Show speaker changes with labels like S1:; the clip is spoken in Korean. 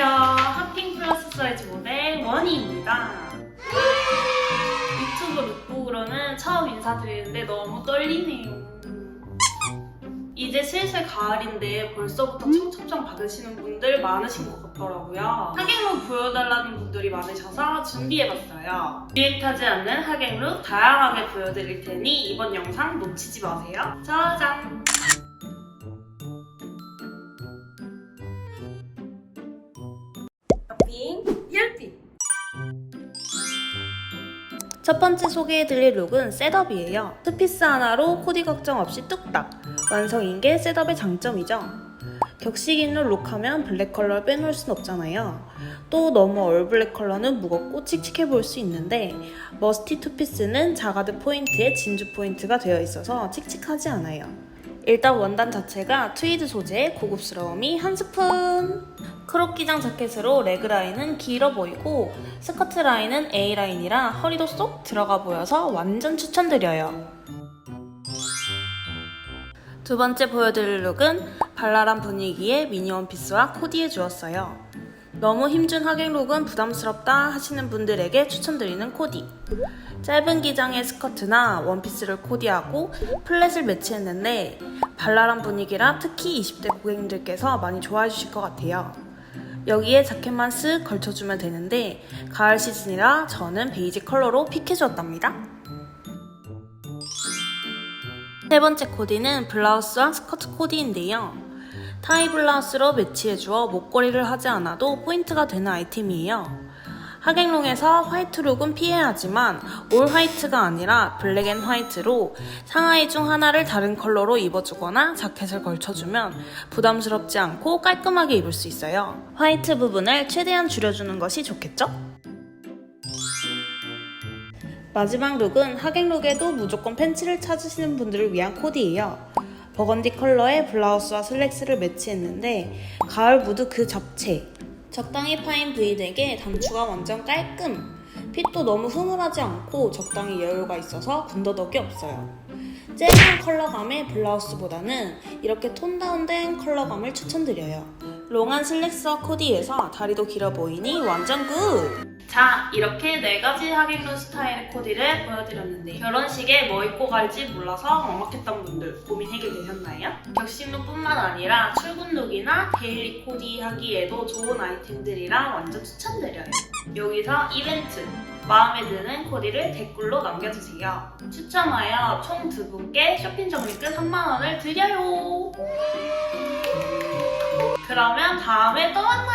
S1: 안녕하세요. 핫핑 플러스 사이즈 모델 원희입니다. 유튜브 룩북으로는 처음 인사드리는데 너무 떨리네요. 이제 슬슬 가을인데 벌써부터 청첩장 받으시는 분들 많으신 것 같더라고요. 하객룩 보여달라는 분들이 많으셔서 준비해봤어요. 유행 타지 않는 하객룩 다양하게 보여드릴 테니 이번 영상 놓치지 마세요. 짜잔! 핑 열빛 첫 번째 소개해드릴 룩은 셋업이에요. 투피스 하나로 코디 걱정 없이 뚝딱 완성인 게 셋업의 장점이죠. 격식 있는 룩하면 블랙 컬러를 빼놓을 순 없잖아요. 또 너무 얼블랙 컬러는 무겁고 칙칙해 보일 수 있는데 머스티 투피스는 자가드 포인트에 진주 포인트가 되어 있어서 칙칙하지 않아요. 일단 원단 자체가 트위드 소재의 고급스러움이 한 스푼! 크롭 기장 자켓으로 레그 라인은 길어 보이고 스커트 라인은 A 라인이라 허리도 쏙 들어가 보여서 완전 추천드려요. 두 번째 보여드릴 룩은 발랄한 분위기의 미니 원피스와 코디해 주었어요. 너무 힘준 하객 룩은 부담스럽다 하시는 분들에게 추천드리는 코디. 짧은 기장의 스커트나 원피스를 코디하고 플랫을 매치했는데 발랄한 분위기라 특히 20대 고객님들께서 많이 좋아해 주실 것 같아요. 여기에 자켓만 쓱 걸쳐주면 되는데 가을 시즌이라 저는 베이지 컬러로 픽해주었답니다. 세 번째 코디는 블라우스와 스커트 코디인데요. 타이 블라우스로 매치해주어 목걸이를 하지 않아도 포인트가 되는 아이템이에요. 하객룩에서 화이트 룩은 피해야 하지만 올 화이트가 아니라 블랙 앤 화이트로 상하이 중 하나를 다른 컬러로 입어주거나 자켓을 걸쳐주면 부담스럽지 않고 깔끔하게 입을 수 있어요. 화이트 부분을 최대한 줄여주는 것이 좋겠죠? 마지막 룩은 하객룩에도 무조건 팬츠를 찾으시는 분들을 위한 코디예요. 버건디 컬러의 블라우스와 슬랙스를 매치했는데 가을 무드 그 잡채. 적당히 파인 브이덱에 단추가 완전 깔끔. 핏도 너무 흐물하지 않고 적당히 여유가 있어서 군더더기 없어요. 쨍한 컬러감의 블라우스보다는 이렇게 톤 다운된 컬러감을 추천드려요. 롱한 슬랙스와 코디에서 다리도 길어 보이니 완전 굿! 자, 이렇게 네 가지 하객룩 스타일의 코디를 보여드렸는데 결혼식에 뭐 입고 갈지 몰라서 막막했던 분들 고민 해결되셨나요? 격식룩뿐만 아니라 출근룩이나 데일리 코디 하기에도 좋은 아이템들이라 완전 추천드려요. 여기서 이벤트! 마음에 드는 코디를 댓글로 남겨주세요. 추첨하여 총 두 분께 쇼핑 적립금 3만원을 드려요. 그러면 다음에 또 만나요.